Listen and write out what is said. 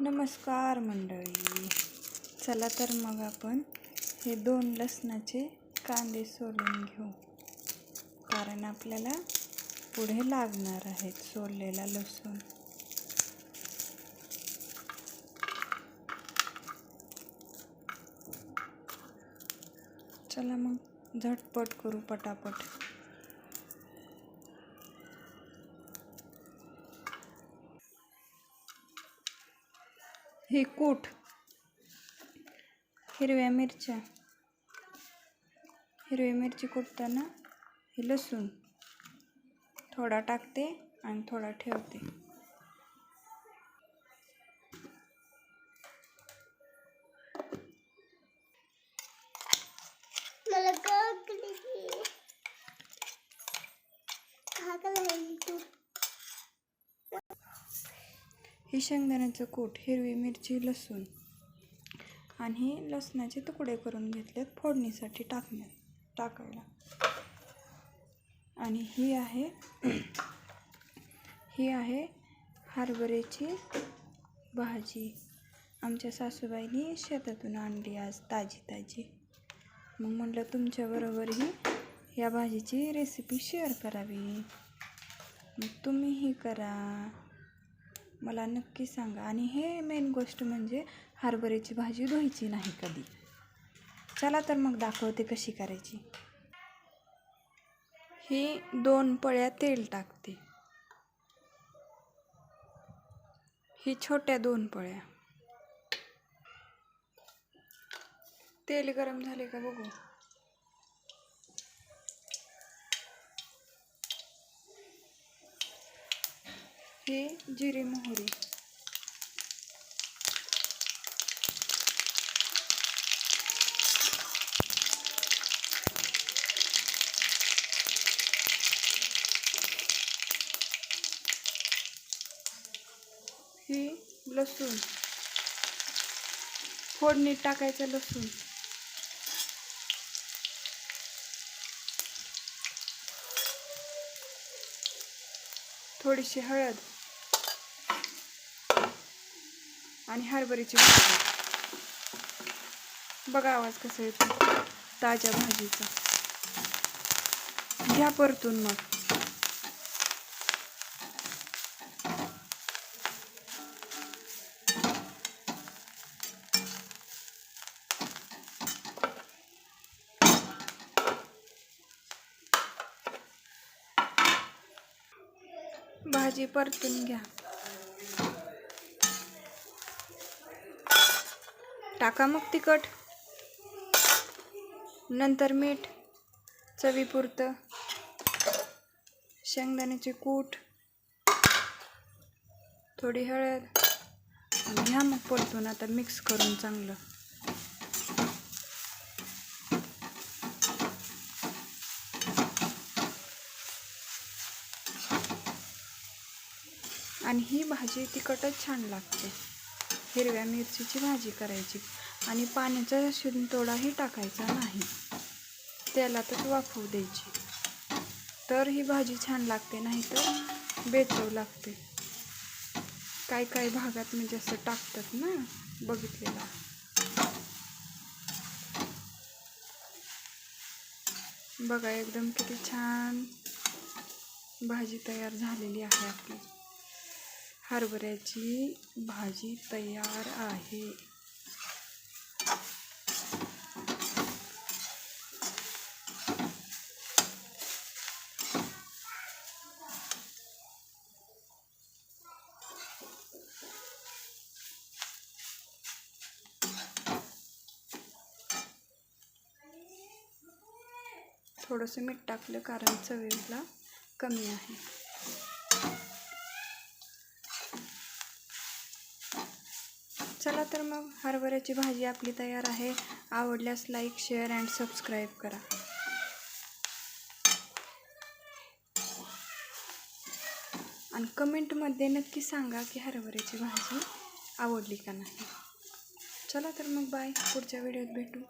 नमस्कार मंडळी. चला तर मग आपण हे दोन लसणाचे कांदे सोलून घेऊ. कारण आपल्याला पुढे लागणार आहेत सोललेला लसूण. चला मग झटपट करू पटापट. हे कूट. हिरव्या मिरच्या. हिरवी मिरची कुटताना हे लसूण. थोडा टाकते आणि थोडा ठेवते. हे शेंगदाण्याचं कूट हिरवी मिरची लसूण आणि लसणाचे तुकडे करून घेतलेत फोडणीसाठी टाकण्यात टाकायला. आणि ही आहे ही आहे हरभऱ्याची भाजी. आमच्या सासूबाईंनी शेतातून आणली आज ताजी ताजी. मग म्हटलं तुमच्याबरोबरही या भाजीची रेसिपी शेअर करावी. मग तुम्हीही करा. मला नक्की सांगा. आणि हे मेन गोष्ट म्हणजे हरभऱ्याची भाजी धुवायची नाही कधी. चला तर मग दाखवते कशी करायची. ही दोन पळ्या तेल टाकते. ही छोट्या दोन पळ्या. तेल गरम झाले का बघू. हे जिरे मोहरी. ही लसूण. फोडणीत टाकायचं लसूण. थोडीशी हळद आणि हरभरीची भाजी. बघा आवाज कसा येतो ताज्या भाजीचा. घ्या परतून मग. भाजी परतून घ्या. टाका मग तिखट. नंतर मीठ चवीपुरतं शेंगदाण्याचे कूट थोडी हळद आणि घ्या मग परतून आता मिक्स करून चांगलं. आणि ही भाजी तिखटच छान लागते. हिरव्या मिरचीची भाजी करायची आणि पाण्याचा शिंतोडाही टाकायचा नाही. तेलातच वाफवू द्यायची. तर ही भाजी छान लागते नाही तर बेचव लागते. काही काही भागात म्हणजे असं टाकतात ना बघितलेला. बघा एकदम किती छान भाजी तयार झालेली आहे आपली. हरभऱ्याची भाजी तयार आहे. थोडंसं मीठ टाकलं कारण चवीला कमी आहे. चला तर मग हरभऱ्याची भाजी आपली तयार आहे. आवडल्यास लाईक शेअर अँड सबस्क्राईब करा. आणि कमेंटमध्ये नक्की सांगा की हरभऱ्याची भाजी आवडली का नाही. चला तर मग बाय पुढच्या व्हिडिओत भेटू.